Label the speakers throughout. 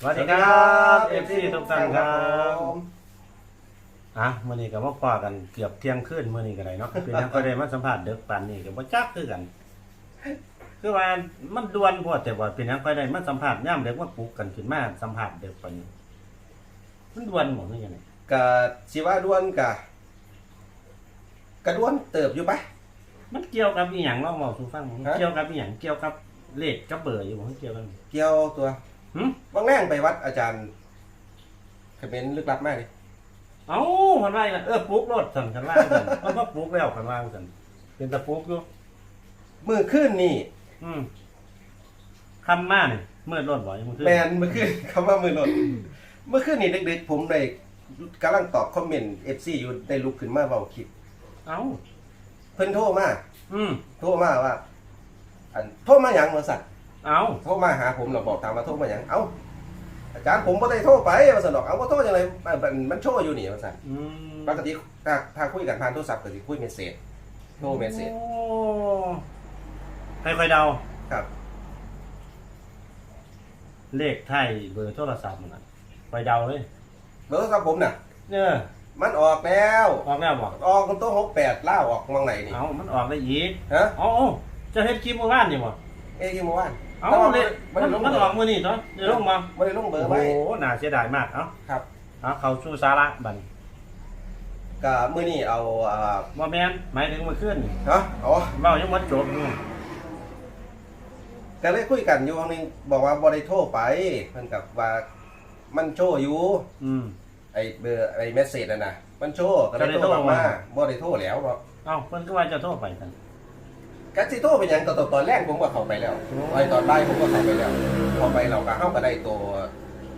Speaker 1: สวัสดีครับเอฟซีทุกท่านครั
Speaker 2: ผ
Speaker 1: บ
Speaker 2: ม
Speaker 1: อะมื้อนี้ก็มาพอกันเกือบเที่ยงคืนมื้อนี้ก็ได้เนาะเป็นหยังก็ได้มาสัมภาษณ์เด็กปานนี้ก็บ่จักคือกัน คือว่ามันด่วนโพอแต่ว่าเป็นหยังก็ได้มาสัมภาษณ์ยามเด็กมาปลุกกันขึ้นมาสัมภาษณ์เด็กปานนี้มันด่วนหมดคือจังได๋
Speaker 2: กะสิว่าด้วนกะกะด้วนเติบอยู่ปะ
Speaker 1: มันเกี่ยวกับอีหยังลองเว้าสู่ฟัง
Speaker 2: ฮะ
Speaker 1: เกี่ยวกับอีหยังเกี่ยวกับเลขกับเบอร์อยู่บ่เกี่ยวกัน
Speaker 2: เกี่ยวตัว
Speaker 1: หึ
Speaker 2: ว่างแรงไปวัดอาจารย์คอมเมนต์ลึกลับมากเลย
Speaker 1: เอ้าเพิ่นว่าอีกแล้วเออปลุกรถสั่นกันว่าสั่นมันบ่ปลุกแล้วกันว่าสั่นเป็นตะปลุกอยู่
Speaker 2: มือขึ้นนี่
Speaker 1: อืมคำมาเนี่ยเมื่อรถบ่อยมึงคือ
Speaker 2: แมนมือขึ้นคำว่ามือหล่นเมื่อขึ้นนี่ดึกๆผมได้กำลังตอบคอมเมนต์ FC อยู่ได้ลุกขึ้นมาเบาคลิป
Speaker 1: เอ้า
Speaker 2: เพิ่นโทรมา
Speaker 1: อืม
Speaker 2: โทรมาว่า อันโทรมาหยังบริษัท
Speaker 1: เอ้า
Speaker 2: โทรมาหาผมเราบอกตามมาโทรมาหยังเอ้าอาจารย์ผมบ่ได้โทรไปว่าซั่นดอกเอาบ่โทรจังไดมันมันโชว์อยู่นี่ว่าซั่น
Speaker 1: อืม
Speaker 2: ปกติถ้าถ้าคุยกันผ่านโทรศัพท์ก็สิคุยเมสเซจโทรเมสเซจ
Speaker 1: โอ้ค่อยๆเดา
Speaker 2: ครับ
Speaker 1: เลขไทยเบอร์โทรศัพท์มันน่ะไปเดาเลย
Speaker 2: เบอร์โทรศัพท์ผมน่ะ
Speaker 1: เนี่ย
Speaker 2: มันออกแล้ว
Speaker 1: ออกแล้วบอก
Speaker 2: ออกตัวหกแปดล่าออกมังไหนนี่
Speaker 1: เอ้ามันออกได้อีก
Speaker 2: ฮะ
Speaker 1: เอ้าเอ้าจะเฮ็ดคลิปเมื่อวานนี่บ่
Speaker 2: เอ้ยที่เมื่อวาน
Speaker 1: เอ้า
Speaker 2: แต่ว่า
Speaker 1: เลย
Speaker 2: มัน
Speaker 1: มัน
Speaker 2: ลง
Speaker 1: มันออกมื้อนี้เนาะเดี๋ยวลงมา
Speaker 2: ไม่ได้ลงเบอ
Speaker 1: โอ้
Speaker 2: ร์
Speaker 1: โห
Speaker 2: ไว้
Speaker 1: น่าเสียดายมากเอ้า
Speaker 2: ครับ
Speaker 1: เอาเข้าสู่สาระบัดนี้
Speaker 2: ก็มื้อนี้เอาอ่า
Speaker 1: บ่แม่นหมายถึงเมื่อคืนนี่
Speaker 2: ฮะอ๋อ
Speaker 1: เว้ายังบ่จบอยู่
Speaker 2: ก็เลยคุยกันอยู่วันหนึงบอกว่าบ่ได้โทรไปเพิ่นกับว่ามันโชว์อยู่
Speaker 1: อืม
Speaker 2: ไอ้เบอร์ไอ้เมสเซจน่ะนะมันโชว์ก็เลย
Speaker 1: ก็เลย
Speaker 2: โทร
Speaker 1: โทร
Speaker 2: ออก
Speaker 1: มา
Speaker 2: มาบ่ได้โทรแล้วเนาะ
Speaker 1: เอ้าเพิ่นก็ว่าจะโทรไปกัน
Speaker 2: กัสิโทรเป็นหยังตอนตอนตอนแรกผมก็เข้าไปแล้ว
Speaker 1: โอ้
Speaker 2: ไอ้ตอนบ่ายผมก็เข้าไปแล้วเข้าไปเราก็เฮาก็ได้ตัว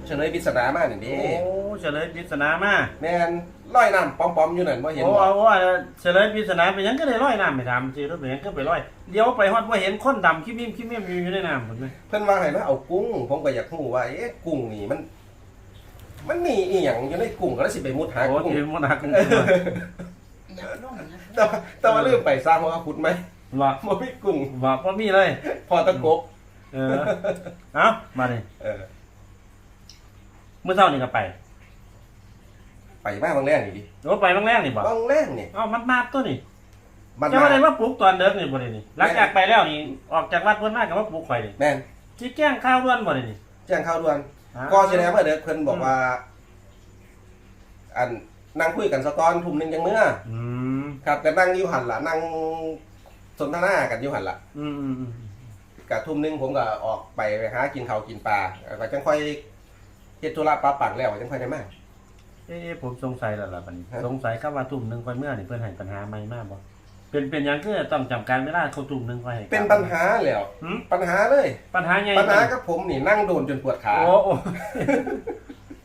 Speaker 2: เฉลยปริศนามานี่ดิ
Speaker 1: โอ้เฉลยปริศนามา
Speaker 2: แม่นลอยน้ำปอมๆอยู่นั่นบ่เห็น
Speaker 1: โอ้
Speaker 2: บ่
Speaker 1: เอาว่าเฉลยปริศนาเป็นหยังก็ได้ร้อยน้ำไปทำสิรถเป็นหยังก็ไปร้อยเลี้ยวไปฮอดว่าเห็นคนดำขี้มิมขี้มิมอยู่ในน้ำผมเลย
Speaker 2: เพิ่นว่าให้มาเอากุ้ง ผมก็อยากรู้ว่าเอ๊ะกุ้งนี่มัน มันมีอีหยังอยู่ในกุ้งก็เลยสิไปมุดหา
Speaker 1: โอ้
Speaker 2: กุ้ง
Speaker 1: ทีมมันหักกัน
Speaker 3: ยับลงนะ
Speaker 2: แต่ว่าแต่ว่าลืมไปสร้างว่าขุดไหม
Speaker 1: ว่า
Speaker 2: บ่มีกุ้ง
Speaker 1: ว่าพอมีเลย
Speaker 2: พอตะกบ
Speaker 1: เออเอามาเลย
Speaker 2: เออ
Speaker 1: เมื่อเช้านี่ก็ไป
Speaker 2: ไปมาบางแรกนี่ดิ
Speaker 1: โอ้ไปบางแรกนี่บ่
Speaker 2: บางแรกนี่
Speaker 1: เอ้ามันมาตัวนี่
Speaker 2: มัน
Speaker 1: จะ
Speaker 2: มา
Speaker 1: มาได้ว่าปลูกตอนเด็กนี่บ่ได้นี่หลังจากไปแล้วนี่ออกจากวัดเพิ่นมาก็มาปลูกข่อยนี่
Speaker 2: แม่น
Speaker 1: สิแกล้งข้าวด้วนบ่ได้นี่
Speaker 2: แจ้งข่าวด่วน
Speaker 1: อ้าว
Speaker 2: ก็แสดงว่าเด็กเพิ่นบอกว่า อันนั่งคุยกันสะกอนทุ่มหนึงจังเมื่อ
Speaker 1: อืม
Speaker 2: ครับก็นั่งอยู่หันล่ะนั่ง สนทนากันอยู่หันล่ะ
Speaker 1: อืมอืมอืม
Speaker 2: กะทุ่มหนึงผมก็ออกไปหากินข้าวกินปลาแล้วก็จังค่อยเฮ็ดธุระปาปังแล้วจังค่อยได้มา
Speaker 1: เอ๊ะผมสงสัยแล้วล่ะบัดนี้
Speaker 2: ฮะ
Speaker 1: สงสัยคำว่าทุ่มหนึงค่อยเมื่อนี่เพิ่นให้ปัญหาใหม่มากบ่เป็นเป็นหยังคือต้องจำการเวลาเขาทุ่มหนึงค่อยให้กลับ
Speaker 2: เป็นปัญหาแล้ว
Speaker 1: หืม
Speaker 2: ปัญหาเลย
Speaker 1: ปัญหาใหญ่
Speaker 2: ปัญหากับผมนี่นั่งโดนจนปวดขา
Speaker 1: โอ้โอ้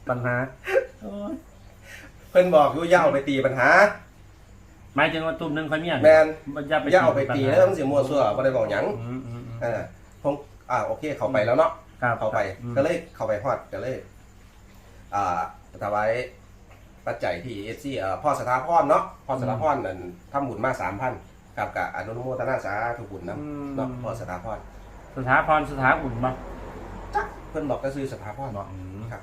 Speaker 1: ปัญหาโอ้ย
Speaker 2: เพิ่นบอกอยู่อย่าเอาไปตีปัญหา
Speaker 1: หมายถึงว่าทุ่มหนึงค่อยเมีย
Speaker 2: แม่น
Speaker 1: มันอย่าไป
Speaker 2: อย่าเอาไปตี
Speaker 1: ปัญห
Speaker 2: เด้อมันสิมั่วซั่วบ่ได้บอกหยัง
Speaker 1: อืมอืมอืม
Speaker 2: เออผมอ่าโอเค เข้าไปแล้วเนาะ
Speaker 1: ครับ
Speaker 2: เข้าไป
Speaker 1: อืม
Speaker 2: ก็เลยเข้าไปฮอดก็เลย อ่าถวายปัจจัยที่เอซี่เอ่อพ่อสถาพรเนาะพ่อสถาพรนั่นทำบุญมา3,000ครับกับอนุโมทนาสาธุบุญนํเนาะพ่อสถาพร
Speaker 1: สถาพรสถาอุ่นบ่
Speaker 2: จักเพิ่นบอกก็ซื้อสถาพร
Speaker 1: บ่อืม
Speaker 2: ครับ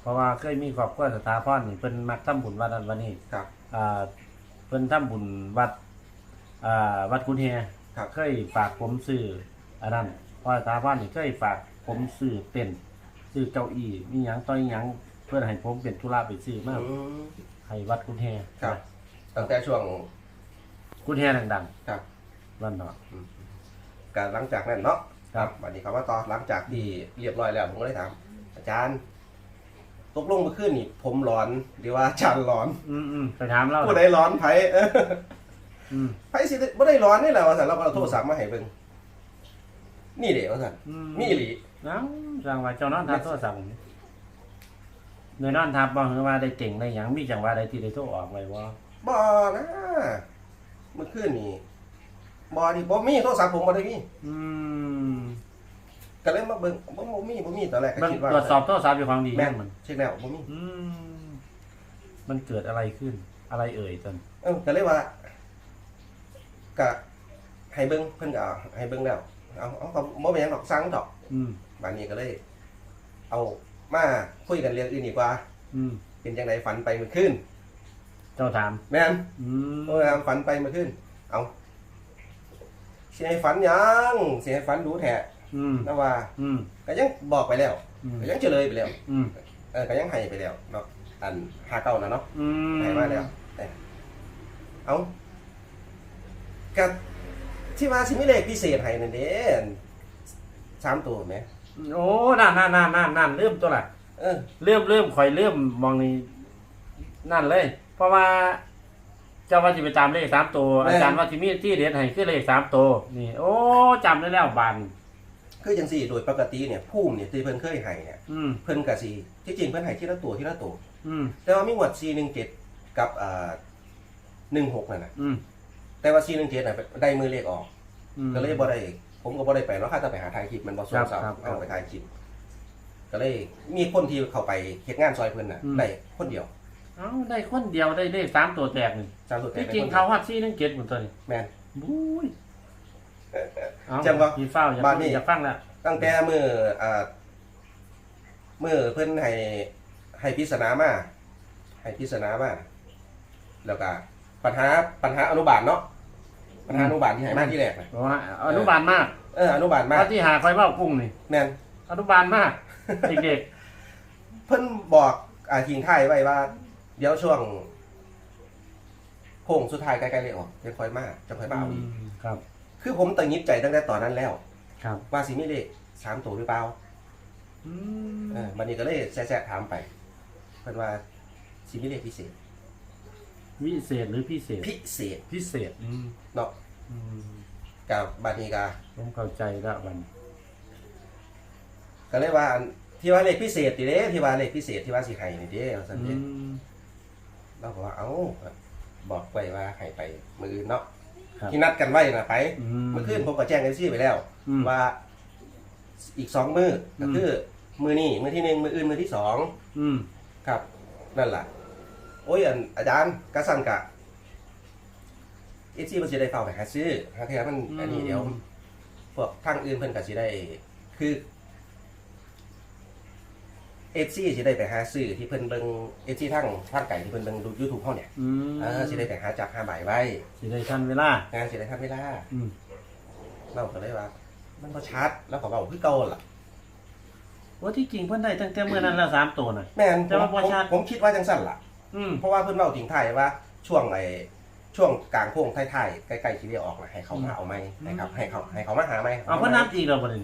Speaker 1: เพราะว่าเคยมีครอบครัวสถาพรนี่เพิ่นมักทำบุญวัดนั้นวันนี้
Speaker 2: ครับ
Speaker 1: อ่า เพิ่นทำบุญวัดอ่าวัดกุนเฮ
Speaker 2: ครับ
Speaker 1: เคยฝากผมซื้ออันนั้นพ่อสถาพรนี่เคยฝากผมซื้อเต็นท์ซื้อเก้าอี้มีหยังต่ออีหยังเพื่อให้ผมเป็นธุระไปซื้อมา
Speaker 2: อืม
Speaker 1: ให้วัดกุนเฮ
Speaker 2: ครับ ตั้งแต่ช่วง
Speaker 1: กุนเฮดัง
Speaker 2: ครับ
Speaker 1: ๆวันเนาะ
Speaker 2: การหลังจากนั้นเนาะ
Speaker 1: ครับ
Speaker 2: วันนี้เขาว่าต่อหลังจากที่เรียบร้อยแล้วผมก็เลยถามอาจารย์ ตกลงเมื่อคืนนี่ผมร้อนหรือว่าอาจารย์ร้อน
Speaker 1: อืมอืมไปถามเรา
Speaker 2: ผู้ใดร้อนไผเออ
Speaker 1: อืม
Speaker 2: ไผสิบ่ได้ร้อนนี่แหละว่าซั่นเราก็เอาโทรศัพท์มาให้เบิ่งนี่เด้ว่าซั่น
Speaker 1: อื
Speaker 2: มีอีหลี
Speaker 1: เอ้าจังว่าเจ้านอนทับโทรศัพท์เนยนอนทับบ่คือว่าได้เก่งได้หยังมีจังว่าได้ที่ได้โทรออกไว้บ่
Speaker 2: บ่นะเมื่อคืนนี่บ่นี่บ่มีโทรศัพท์ผมบ่ได้มี
Speaker 1: อืม
Speaker 2: ก็เลยมาเบิ่งบ่บ่มีบ่มีตอนแรกก็
Speaker 1: มัน
Speaker 2: คิดว่า
Speaker 1: ตรวจสอบโทรศัพท์อยู่ของดี
Speaker 2: แม่น
Speaker 1: มัน
Speaker 2: เช็คแล้วบ่มี
Speaker 1: อืมมันเกิดอะไรขึ้น อะไรเอ่ยตน
Speaker 2: เออก็เลยว่าก็ให้เบิ่งเพิ่นก็เอาให้เบิ่งแล้วเอาเอาก็บ่เป็นหยังดอกสั่งดอก
Speaker 1: อืม
Speaker 2: บานนี้ก็เลย เอามาคุยกันเรื่องอื่นดีกว่า
Speaker 1: อืม
Speaker 2: เป็นจังไดฝันไปเมื่อคืน
Speaker 1: เจ้าถาม
Speaker 2: แม่น
Speaker 1: อืม
Speaker 2: โอ้ยฝันไปเมื่อคืนเอาสิให้ฝันหยังสิให้ฝันดูแท้
Speaker 1: อืม
Speaker 2: นะว่า
Speaker 1: อืม
Speaker 2: ก็ยังบอกไปแล้ว
Speaker 1: อืม
Speaker 2: ก็ยังเฉลยไปแล้ว
Speaker 1: อืม
Speaker 2: เออก็ยังให้ไปแล้วเนาะอันหาเก่านะเนาะ
Speaker 1: อืม
Speaker 2: ให้มาแล้วเอ้ยเอากับที่ว่าสิมีเลขพิเศษให้นั่นเด้สามตัวไหม
Speaker 1: โอ้นั่นนั่นนั่นนั่นนั่นเริ่มตัวละ
Speaker 2: เออ
Speaker 1: เริ่มเริ่มข่อยเริ่มมองนี่นั่นเลย เพราะว่าเจ้าว่าจะไปตามเลขสามตัว
Speaker 2: แม่
Speaker 1: อาจารย์ว่าที่มีที่เรียนให้คือเลขสามตัวนี่ โอ้จำได้แล้วบาน
Speaker 2: คือจังสี่โดยปกติเนี่ยภูมิเนี่ยที่เพิ่นเคยให้เนี่ย
Speaker 1: อืม
Speaker 2: เพิ่นกะสีที่จริงเพิ่นให้ทีละตัวทีละตัว
Speaker 1: อืม
Speaker 2: แต่ว่ามีงวด417กับอ่า16นั่นน่ะ
Speaker 1: อืม
Speaker 2: แต่ว่า417น่ะได้มือเลขออก
Speaker 1: อืม
Speaker 2: ก็เลยบ่ได้ผมก็บ่ได้ไปเนาะค่าจะไปหาถ่ายคลิปมันบ่ส่ง
Speaker 1: ครับ
Speaker 2: เสา
Speaker 1: ครับครับ
Speaker 2: เอาไปถ่ายคลิปก็เลยมีคนที่เข้าไปเฮ็ดงานซอยเพิ่นน่ะ
Speaker 1: อืม
Speaker 2: ได้คนเดียว
Speaker 1: เอ้าได้คนเดียวได้เลขสามตัวแตกนี่
Speaker 2: สามสุดแต่
Speaker 1: ที่
Speaker 2: ได้
Speaker 1: จริง
Speaker 2: คนดียว
Speaker 1: เขาฮัดซี่นั่งเก็ตหมดตัวนี่
Speaker 2: แม่น
Speaker 1: บุ้ยเอา
Speaker 2: จำบ่
Speaker 1: มีเฝ้าอย่า
Speaker 2: บ้านนี่
Speaker 1: อย่าฟังละ
Speaker 2: ตั้งแต่มืออ่ามือเพิ่นให้ให้พิศนามาให้พิศนามาแล้วก็ปัญหาปัญหาอนุบาลเนาะปัญหาอนุบาลที่ให้มาที่แรกน่ะ
Speaker 1: เพราะว่าอนุบาลมาก
Speaker 2: เอออนุบาลมา
Speaker 1: ว่าที่หาคอยเบ้ากุ้งนี่
Speaker 2: แม่น
Speaker 1: อนุบาลมากเด็ก
Speaker 2: เพิ่นบอกอ่าทิ้งท้ายไว้ว่า เดี๋ยวช่วงโค้งสุดท้ายใกล้ๆเลยออกจะค่อยมาจะค่อย
Speaker 1: ๆ
Speaker 2: มาเอาอีก
Speaker 1: ครับ
Speaker 2: คือผมตังยิดใจตั้งแต่ตอนนั้นแล้ว
Speaker 1: ครับ
Speaker 2: ว่าสิมีเลขสามตัวหรือเปล่า
Speaker 1: อื
Speaker 2: เอ
Speaker 1: ม
Speaker 2: อวันนี้ก็เลยแซะๆถามไปเพิ่นว่าสิมีเลขพิเศษ
Speaker 1: วิเศษหรือพิเศษ
Speaker 2: พิเศษ
Speaker 1: พิเศษอืม
Speaker 2: เนาะ
Speaker 1: อืม
Speaker 2: กับบานีกา
Speaker 1: ผมเข้าใจแล้ววัน
Speaker 2: ก็เลยว่าอันที่ว่าเลขพิเศษติเด้ที่ว่าเลขพิเศษที่ว่าสิให้นี่เด้ว่าซั่น
Speaker 1: อื
Speaker 2: เด้
Speaker 1: ม
Speaker 2: เราก็ว่าเอ้าบอกไว้ว่าให้ไปมื้ออื่นเนาะ
Speaker 1: ครับ
Speaker 2: ที่นัดกันไว้น่ะไป
Speaker 1: อืม
Speaker 2: เมื่อคืนผมก็แจ้งเอซี่ไปแล้ว
Speaker 1: อืม
Speaker 2: ว่าอีกสองมือก็
Speaker 1: อืม
Speaker 2: คือมือนี่มือที่หนึ่งมืออื่นมือที่สอง
Speaker 1: อืม
Speaker 2: ครับ นั่นแหละโอ้ยอันอาจารย์กระสันกะเอซี่มันจะได้เฝ้าไปหาซื้อหาเทียมันอันนี้เดี๋ยวพวกทางอื่นเพิ่นก็สิได้ คือ เอซี่สิได้ไปหาซื้อที่เพิ่นเบิ่งเอซี่ทางทางไก่ที่เพิ่นเบิ่งดูยูทูบเฮาเนี่ย
Speaker 1: อืม
Speaker 2: เออสิได้ไปหาจับหาใบไว้
Speaker 1: สิได้ทันเวลา งา
Speaker 2: นสิได้ทำเวลา
Speaker 1: อืม
Speaker 2: เราก็เลยว่า มันบ่ชัดแล้วก็เว้าคือเก่าล่ะ
Speaker 1: ว่าที่จริงเพิ่นได้ตั้งแต่เมื่อนั้นแล้วสามตัวน่ะ
Speaker 2: แม่น
Speaker 1: แต่ว่าบ่
Speaker 2: ผม
Speaker 1: ชัด
Speaker 2: ผมคิดว่าจังสั่นล่ะ
Speaker 1: อืม
Speaker 2: เพราะว่าเพิ่นเว้าทิ้งท้ายว่าช่วงไอ้ช่วงกลางโค้งท้ายๆใกล้ๆที่ได้ออกน่ะให้เขามาเอาไหมให้ครับให้เขาให้เขามาหาไหม
Speaker 1: เอาเพิ่นนับอีกแล้วบ่นี่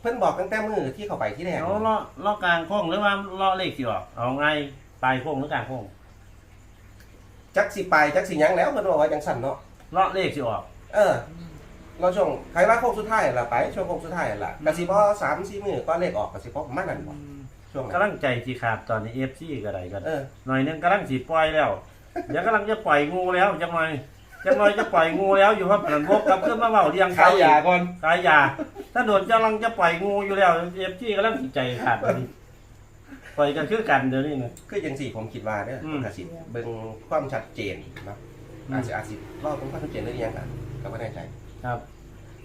Speaker 2: เพิ่นบอกตั้งแต่มื้อที่เขาไปที่แรก
Speaker 1: เอาเลาะเลาะกลางโค้งหรือว่าเลาะเลขสิออกเอาไงปลายโค้งหรือกลางโค้ง
Speaker 2: จักสิไปจักสิหยังแล้วเพิ่นบอกว่าจังสั่นเนาะ
Speaker 1: เลาะเลขสิออก
Speaker 2: เออ เราช่วงใครว่าโค้งสุดท้ายล่ะไปช่วงโค้งสุดท้ายล่ะก็สิบ่3 4มื้อก็เลขออกก็สิบ่ประมาณนั้นบ่ช่วงนั้น
Speaker 1: กำลังใจที่ขาดตอนนี้ FC ก็ได้กัน
Speaker 2: เออ
Speaker 1: หน่อยหนึงกำลังสิปล่อยแล้วเดี๋ยวกำลังจะปล่อยงูแล้วจังหน่อย จังหน่อยจะปล่อยงูแล้วอยู่ครับนันบกกลับขึ้นมาเว้าเรียง
Speaker 2: ขายยาก่อน
Speaker 1: ขายยาถ้าโดนกำลังจะปล่อยงูอยู่แล้วเอฟซีกำลังสิใจขาดพอดีปล่อยกันคือกันเดี๋ยวนี้นะ
Speaker 2: คือจังสี่ผมคิดว่าเด้อ
Speaker 1: อืม
Speaker 2: ก็สิเบิ่งความชัดเจนเนาะ
Speaker 1: อืม
Speaker 2: อาจจะอาจสิรอเบิ่งความชัดเจนได้หรือยังกันก็บ่แน่ใจ
Speaker 1: ครับ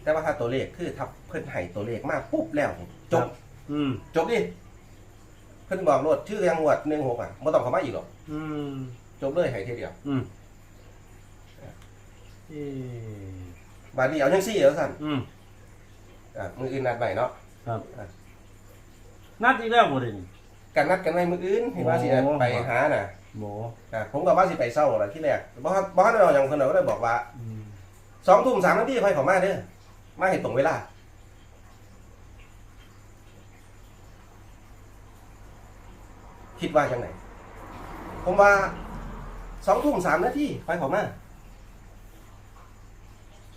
Speaker 2: แต่ว่าถ้าตัวเลขคือถ้าเพิ่นให้ตัวเลขมาปุ๊บแล้วจบ
Speaker 1: อืม
Speaker 2: จบดิเพิ่นบอกโลดชื่อยังงวด16อะบ่ต้องเข้ามาอีกหรอก
Speaker 1: อืม
Speaker 2: จบเลยให้เทีเดียว
Speaker 1: อืมเอ๊ะ
Speaker 2: บาดนี้เอาจังซี่แล้วสั่น
Speaker 1: อืม
Speaker 2: อะมืออื่นนัดไว้เนาะ
Speaker 1: ครับนัดอีกแล้วบ่ได้นี่
Speaker 2: กันนัดกันไว้มืออื่นเห็นว่าสิ
Speaker 1: โอ้
Speaker 2: ไปหาน่ะ
Speaker 1: โห
Speaker 2: อะผมก็ว่าสิไปเช้าล่ะที่แรกบ่ฮั่นบ่ฮั่นเอาหยังเพิ่นเอาก็เลยบอกว่า
Speaker 1: อืม
Speaker 2: 2ทุ่ม3นาทีค่อยเข้ามาเด้อมาให้ตรงเวลา คิดว่าจังไหนผมว่าสองทุ่มสามนาทีไปขอมา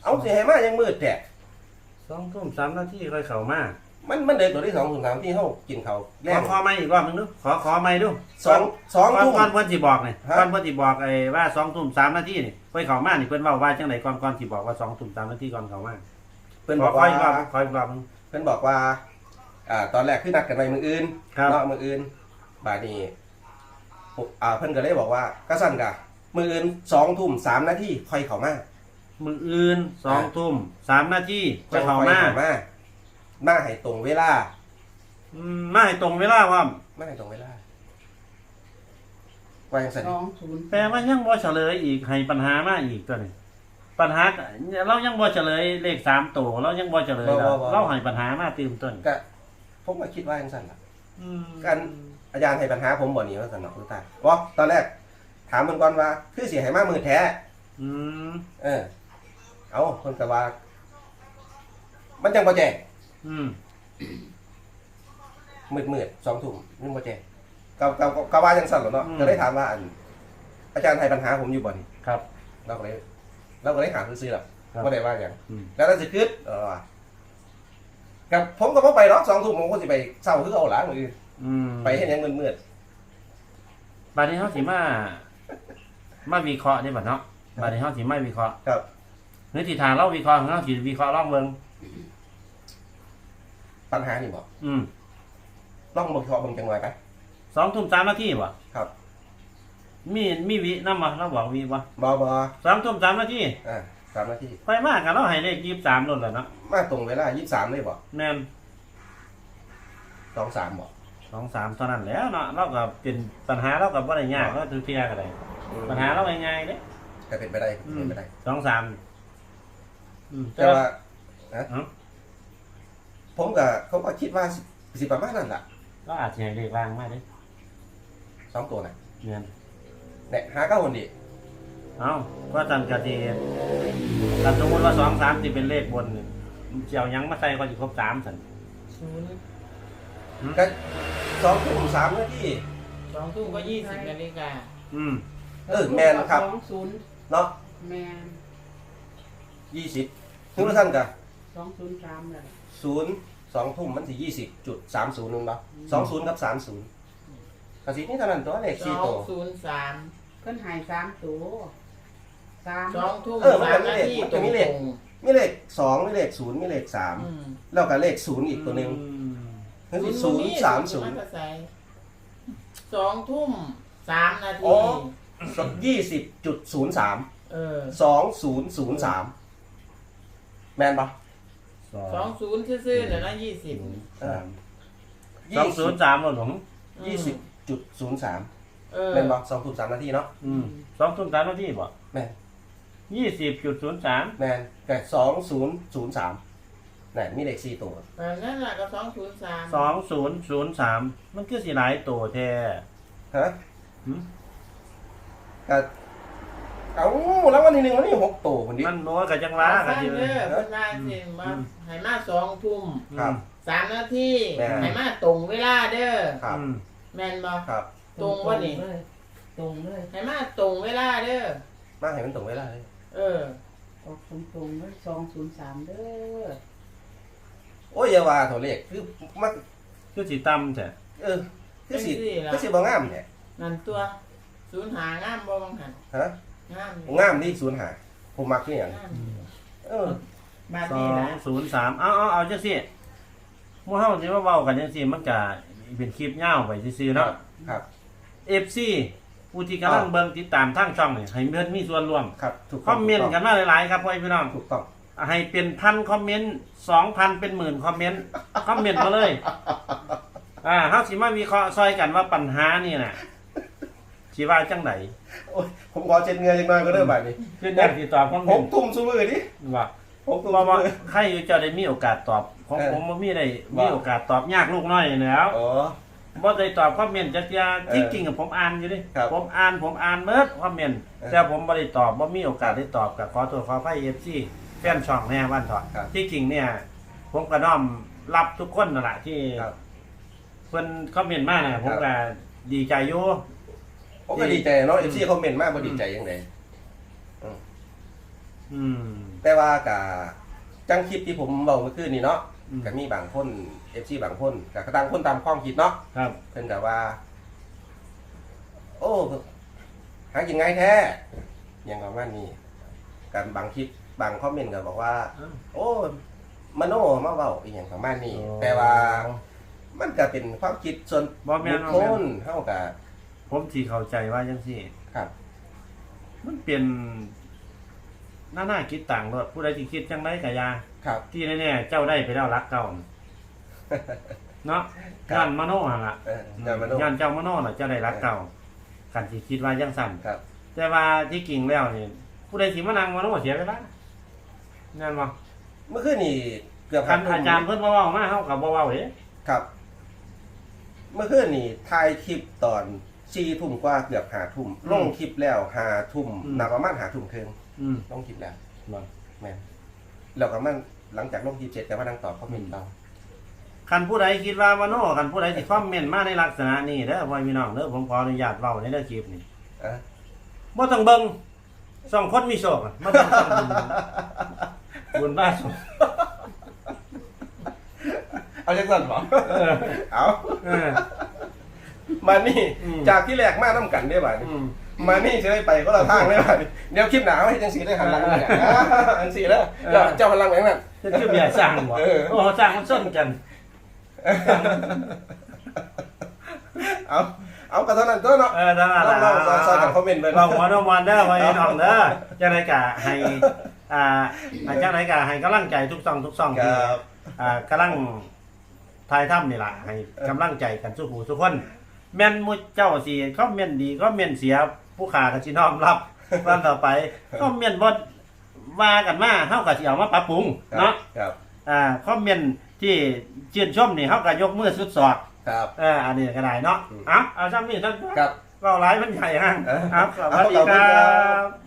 Speaker 2: เอาสิให้มายังมืดแท้
Speaker 1: สองทุ่มสามนาทีค่อยเข้ามา
Speaker 2: มันมันเด็กตัวที่สองทุ่มสามที่เขากินเขาวแร
Speaker 1: ของขอไม่อีกรอบนึงดูขอขอไม่ดู
Speaker 2: สองสอง
Speaker 1: ก่อน
Speaker 2: ทุ่ม
Speaker 1: ก่อนเพิ่นสิบอกนี่
Speaker 2: ฮะ
Speaker 1: ก่อนเพิ่นสิบอกไอ้ว่าสองทุ่มสามนาทีนี่ค่อยเข้ามานี่เพิ่นเว้าว่าจังไดก่อนก่อนสิบอกว่าสองทุ่มสามนาทีก่อนเข้ามา
Speaker 2: เพื่อน
Speaker 1: ข
Speaker 2: บ
Speaker 1: อ
Speaker 2: อก
Speaker 1: ขอ
Speaker 2: ว่า
Speaker 1: อีกรอบขออีกรอบนึง
Speaker 2: เพื่อนบอกว่าอ่า ตอนแรกคือนัดกันไปมืออื่น
Speaker 1: ครับ
Speaker 2: เนาะมืออื่น บาดนี้ผมอ่า เพื่อนก็เลยบอกว่าก็สั่นกะมืออื่นสองทุ่มสามนาทีค่อยเข้ามา
Speaker 1: มืออื่นสองทุ่มสามนาทีจะ
Speaker 2: จัง
Speaker 1: เข้า
Speaker 2: ค่อย
Speaker 1: มา
Speaker 2: เข้ามา มาให้ตรงเวลา
Speaker 1: อืมมาให้ตรงเวลาว่า
Speaker 2: ตไม่ให้ตรงเวลาว่าอย่างสัน
Speaker 3: สองศูนย์
Speaker 1: แปลว่ายังบ่เฉลยอีกให้ปัญหามาอีกตัวนี้ปัญหาเรายังบ่เฉลยเลขสามตัวเรายังบ่เฉลยเราเราให้ปัญหามาตื่มต้น
Speaker 2: ก็ผมก็คิดว่าอย่างสันล่ะ
Speaker 1: อืม
Speaker 2: กันอาจารย์ให้ปัญหาผมบ่นี้ว่าสันเนาะคุณตาว่าตอนแรก ถามมันก่อนว่า คือสิให้มามือแท้
Speaker 1: อืม
Speaker 2: เออ เอาคนก็ว่า มันจังบ่แจ้ง
Speaker 1: อืม
Speaker 2: มืดมืดๆสองทุ่มยังบ่แจ้งก็ก็ก็ก็ว่าจังสั่นแหล้วเนาะก็เลยถามว่าอัน อาจารย์ให้ปัญหาผมอยู่บ่นี่
Speaker 1: ครับ
Speaker 2: เราก็เลยเราก็เลยหาซื้อๆหรอก
Speaker 1: ครับ
Speaker 2: บ่ได้ว่าหยัง
Speaker 1: อืม
Speaker 2: แล้วนั่นสิคือเออว่ากับผมก็บ่ไปหรอกสองทุ่มผมก็สิไปเศร้าคือเอาหลังมือ
Speaker 1: อืม
Speaker 2: ไปเห็นยังมืด
Speaker 1: บัดนี้เฮาสิมา มาวิเคราะห์ได้บัดเนาะบัดนี้เฮาสิมาวิเคราะห์
Speaker 2: ๆครับ
Speaker 1: ห รือที่ทางเราวิเคราะห์ของเราสิวิเคราะห์ลองเบิ่ง
Speaker 2: ปัญหานี่บอก
Speaker 1: อืม
Speaker 2: ลองบ่เคาะเบิ่งจังหน่อยไป
Speaker 1: สองทุ่มสามนาทีบ่
Speaker 2: ครับ
Speaker 1: มีมีวินำบ่เราบอกวิบ่
Speaker 2: บ่บ่
Speaker 1: สองทุ่มสามนาที
Speaker 2: อ่าสามนาที
Speaker 1: ไปมากกันเราให้เลขยี่สิบสามโลดแล้วเนาะ
Speaker 2: มาตรงเวลา23เลยบ่
Speaker 1: แม่น
Speaker 2: สองสามบ่
Speaker 1: สองสามเท่านั้นแหล้วเนาะเราก็เป็นปัญหาเราก็บ่ได้ยากเราทุกเที่ยก็ได้ปัญหาเราง่ายๆเด้
Speaker 2: ก็เป็นไปได้
Speaker 1: อื
Speaker 2: เป็
Speaker 1: ม
Speaker 2: นไปได้
Speaker 1: สองสาม อืม
Speaker 2: แต่ว่าฮะ
Speaker 1: เอ้า
Speaker 2: ผมก็เขาก็คิดว่าสิสิประมาณนั้นล่ะ
Speaker 1: ก็อาจจะให้เลขล่างมาเด้
Speaker 2: สองตัวน่ะ
Speaker 1: แม่น
Speaker 2: เนี่ยหาเก้าคนดิ
Speaker 1: เอ้าก็จันกะทีถ้าสมมติว่าสองสามที่เป็นเลขบนนี่เจียวหยังมาใส่ก็จะครบสามสัน
Speaker 3: ศูนย์
Speaker 2: ก็สองทุ่มสามนาที
Speaker 3: สองทุ่มก็ยี่สิบนาฬิกา
Speaker 1: อืม
Speaker 2: เออแมนครับ
Speaker 3: สองศูนย์
Speaker 2: เนาะ
Speaker 3: แมน
Speaker 2: ยี่สิบ ถึงว่าท่านกะ
Speaker 3: สองศูนย์สามเลย
Speaker 2: ศูนย์สองทุ่มมันสิยี่สิบจุดสามศูนย์นึงเนาะสองศูนย์กับสามศูนย์กสินี่เท่านั้นตัวเลข
Speaker 3: ส
Speaker 2: สี่
Speaker 3: อ
Speaker 2: ตั
Speaker 3: ง
Speaker 2: ว
Speaker 3: ศูนย์สาม
Speaker 4: เพิ่นหายสามตัวสาม
Speaker 3: สองทุ่ม
Speaker 2: เออมัน
Speaker 3: สา
Speaker 2: ก็
Speaker 3: ม
Speaker 2: มี
Speaker 3: นา
Speaker 2: เลข
Speaker 3: ที
Speaker 2: มัน
Speaker 3: ต
Speaker 2: ก็
Speaker 3: รง
Speaker 2: มีเลข มีเลขสองมีเลขศูนย์มีเลขสาม
Speaker 3: อืม
Speaker 2: แล้วก็เลขศูนย์อีกตัวหนึ่งนั่นสิศูนย์สามศูนย์
Speaker 3: สองทุ่มสามนา
Speaker 2: อ๋
Speaker 3: ที
Speaker 2: อ ยี่สิบจุดศูนย์สาม
Speaker 3: เออ
Speaker 2: สองศูนย์ศูนย์สาม แมนปะ
Speaker 3: สองศูนย์ซื่อๆเนี่ยนะยี่สิบ
Speaker 2: เออ
Speaker 1: สองศูนย์สามหลง
Speaker 2: ยี่สิบจุดศูนย์สาม
Speaker 3: เออ
Speaker 2: แมนปะสองทุ่มสามนาทีเนาะ
Speaker 1: อืมสองทุ่มสามนาทีบ่
Speaker 2: แม่น
Speaker 1: ยี่สิบจุดศูนย์สาม
Speaker 2: แมนแต่สองศูนย์ศูนย์สามนี่นมีเลขสี่ตัว
Speaker 3: เออนั่นแหละก็สองศูนย์สาม
Speaker 1: สองศูนย์ศูนย์สามมันคือสีหลายตัวแท้
Speaker 2: ฮะ
Speaker 1: หึ
Speaker 2: ก็ เอาแล้ววันที่หนึ่งวันนี้หกตัวคนเดียว
Speaker 1: มันน้อยกับจังหวะ
Speaker 3: มา
Speaker 1: กั
Speaker 3: ฟั
Speaker 1: น
Speaker 3: ง
Speaker 1: อยู่
Speaker 3: เด้อเพิ่นมาสิมาให้มาสองทุ่ม
Speaker 2: ครับ
Speaker 3: สามนาที
Speaker 2: แม่น
Speaker 3: ให้มาตรงเวลาเด้อ
Speaker 2: ครับ
Speaker 1: อืม
Speaker 3: แม่นบ่
Speaker 2: ครับ
Speaker 3: ตรงวะนี่
Speaker 4: เลยตรงเลย
Speaker 3: ให้มาตรงเวลาเด้อ
Speaker 2: มาให้มันตรงเวลาเลย
Speaker 3: เออ
Speaker 4: ออกตรงตรงๆเลยสองศูนย์สามเด้อ
Speaker 2: โอ้ยอย่าว่าตัวเลขคือมัน
Speaker 1: คือสีต่ำแท้
Speaker 2: เออคือสิ
Speaker 3: จังสิล่ะ
Speaker 2: คือสิบ่งามเนี่ย
Speaker 3: นั่นตัวศูนย์หางามบ่บังหัน
Speaker 2: ฮะ
Speaker 3: งามอยู่
Speaker 2: งามนี่ศูนย์หาผมมักที่อย่าง
Speaker 3: งามอยู่
Speaker 2: เออ
Speaker 3: บาด
Speaker 1: สอ
Speaker 3: นี้
Speaker 1: ง
Speaker 3: ล่ะ
Speaker 1: ศูนย์สามเอาเอาเอาจังสิหมู่เฮาสิมาเว้ากันจังสิมันก็เป็นคลิปยาวไปซื่อๆเนาะ
Speaker 2: ครับ
Speaker 1: FC ผู้ที่กำลังเบิ่งติดตามทางช่องนี่ให้เพิ่นมีส่วนร่วม
Speaker 2: ครับถูก
Speaker 1: คอมเมนต์กันมาหลายๆครับพ่อพี่น้อง
Speaker 2: ถูกต้อง
Speaker 1: ให้เป็นพันคอมเมนต์สองพันเป็นหมื่นคอมเมนต์คอมเมนต์มาเลย อ่าเฮาสิมาวิเคราะห์ซอยกันว่าปัญหานี่น่ะ สิว่าจังได
Speaker 2: โอ้ยผมขอเจ็ดเงยจังหน่อยก็เริ่มแบบนี้
Speaker 1: คืออยากสิตอบคอมเม
Speaker 2: ห
Speaker 1: น
Speaker 2: ก
Speaker 1: ต์
Speaker 2: ทุ่มสู้มือดิ
Speaker 1: ว่า
Speaker 2: หกทุ่ม
Speaker 1: ว่า
Speaker 2: สู้
Speaker 1: ว่า
Speaker 2: มือ
Speaker 1: ใครอยู่เจะได้มีโอกาสตอบของ
Speaker 2: เออ
Speaker 1: ผมบ่มีได้
Speaker 2: ว่า
Speaker 1: มีโอกาสตอบยากลูกน้อยแล้ว
Speaker 2: อ๋อ
Speaker 1: บ่ได้ตอบคอมเมนต์จักอยาง
Speaker 2: เออ
Speaker 1: ที่จริงอะผมอ่านอยู่ดิ
Speaker 2: ครับ
Speaker 1: ผมอ่านผมอ่านเมิดคอมเมนต์
Speaker 2: เออ
Speaker 1: แต่ผมบ่ได้ตอบบ่มีโอกาสได้ตอบกับขอโทษขออภัย FC แฟนช่องแน่วันเถอด
Speaker 2: ครับ
Speaker 1: ที่จริงเนี่ย ผมก็น้อมรับทุกคนนั่นแหละที่
Speaker 2: ครับ
Speaker 1: เพิ่นคอมเมนต์มาน่ะผมก็ดีใจอยู่
Speaker 2: ผมก็ดีใจเนาะเอฟซีคอมเมนต์มากบ่ดีใจยังไง
Speaker 1: อืม
Speaker 2: แต่ว่ากะจังคลิปที่ผมบอกเมื่อคืนนี้เนาะ
Speaker 1: อืม
Speaker 2: ก็มีบางคนเอฟซีบางคนก็ต่างคนตามความคิดเนาะ
Speaker 1: ครับ
Speaker 2: เพิ่นก็ว่า โอ้หากินง่ายแท้อยังประมาณนี้กันบางคลิปบางคอมเมนต์ก็บอกว่า โอ้มโนมาเว้าอีหยังประมาณนี้ แต่ว่า มันก็เป็นความคิดส่วน
Speaker 1: บ่แม่
Speaker 2: บุ
Speaker 1: น
Speaker 2: ค
Speaker 1: บ่
Speaker 2: ค
Speaker 1: แม่น
Speaker 2: ลเฮาก็
Speaker 1: ผมสิเข้าใจว่าจังซี่
Speaker 2: ครับ
Speaker 1: มันเป็นหน้าหน้าคิดต่างรถผู้ใดที่คิดจังไดก็อยา
Speaker 2: ครับ
Speaker 1: ที่แน่ๆเจ้าได้ไปแล้วรักเก่าน่ะเนาะ
Speaker 2: ครับ
Speaker 1: ย้อนมโนหั่นล่ะ
Speaker 2: เอออย่ามาโน้
Speaker 1: ย้อนเจ้ามโนน่ะเจ้าได้รักเก่ากันสิคิดว่าจังสั่น
Speaker 2: ครับ
Speaker 1: แต่ว่าที่จริงแล้วนี่ผู้ใดสิมานั่งมโนเสียเวลานั่นบ่
Speaker 2: เมื่อคืนนี่เกือบ
Speaker 1: คัน
Speaker 2: ทุ่ม
Speaker 1: อาจารย์เพิ่นบ่เว้ามาเฮาก็บ่เว้าเด้
Speaker 2: ครับ เมื่อคืนนี่ถ่ายคลิปตอน สี่ทุ่มกว่าเกือบหาทุ่มลงคลิปแล้วหาทุ่มนับประมาณหาทุ่มครึ่ง
Speaker 1: อืม
Speaker 2: ลงคลิปแล้ว
Speaker 1: บ่
Speaker 2: แม่นแล้วก็มันหลังจากลงคลิปเสร็จก็มานั่งตอบคอมเมนต์เรา
Speaker 1: คันผู้ใดคิดว่ามโนคันผู้ใดสิคอมเมนต์มาในลักษณะนี้เด้อพ่อพี่น้องเด้อผมขออนุญาตเว้าในเด้อคลิปนี้
Speaker 2: อะ
Speaker 1: บ่ต้องเบิ่งสองคนมีโชคอะมาต้องฟังบุญบุญบ้าสุ
Speaker 2: เอาจังสั่นเหรอ
Speaker 1: เออ
Speaker 2: เอา
Speaker 1: เออ
Speaker 2: มานี่
Speaker 1: อืม
Speaker 2: จากที่แรกมาน้ำกันได้บ่าด
Speaker 1: อื
Speaker 2: นี้
Speaker 1: ม
Speaker 2: มานี่จะได้ไปก็ละทางได้บ่าดนี้เดี๋ยวคลิปหนาวให้จังสีได้หันหลังเนี่ยอ่าอันสีแล้วเจ้าเจ้าหันหลังแบบนั้น
Speaker 1: จะชื่อเบียร์สร้างบ่
Speaker 2: เออ
Speaker 1: โอ้สร้างมันส้นกัน
Speaker 2: เอาเอากระเท่านั้นตัวเนาะ
Speaker 1: เออนั่น
Speaker 2: ลองล
Speaker 1: ล่ะ
Speaker 2: องซอยกันคอมเมนต์ไป
Speaker 1: ลองหัวน้ำมันเด้อไว้น้องเด้อจังได๋ก็ให้อ่าอ่าจังได๋ก็ให้กำลังใจทุกซ่องทุกซ่อง
Speaker 2: ค
Speaker 1: ที่
Speaker 2: รับ
Speaker 1: อ่ากำลังทายถ้ำนี่ล่ะให้กำลังใจกันสู้ผู้ทุกคน แม่นมุเจ้าสิคอมเมนต์ดีก็เมนต์เสียผู้ขาก็สิน้อมรับวันต่อไปคอมเมนต์บ่ว่ากันมาเฮาก็สิเอามาปรับปรุงเนาะ
Speaker 2: ครับ
Speaker 1: อ่าคอมเมนต์ที่ชื่นชมนี่เฮาก็ยกมือสุดสอด
Speaker 2: ครับ
Speaker 1: เอออันนี้ก็ได้เนาะ
Speaker 2: อืม
Speaker 1: เอ้าเอาซ้ำนี่ท่าน
Speaker 2: ครับ
Speaker 1: ก็หลายมันใหญ่ฮะ
Speaker 2: เออ
Speaker 1: ครับสวัสดี
Speaker 2: เอาขอบ
Speaker 1: ค
Speaker 2: คุณ
Speaker 1: รั
Speaker 2: ครับ
Speaker 1: บ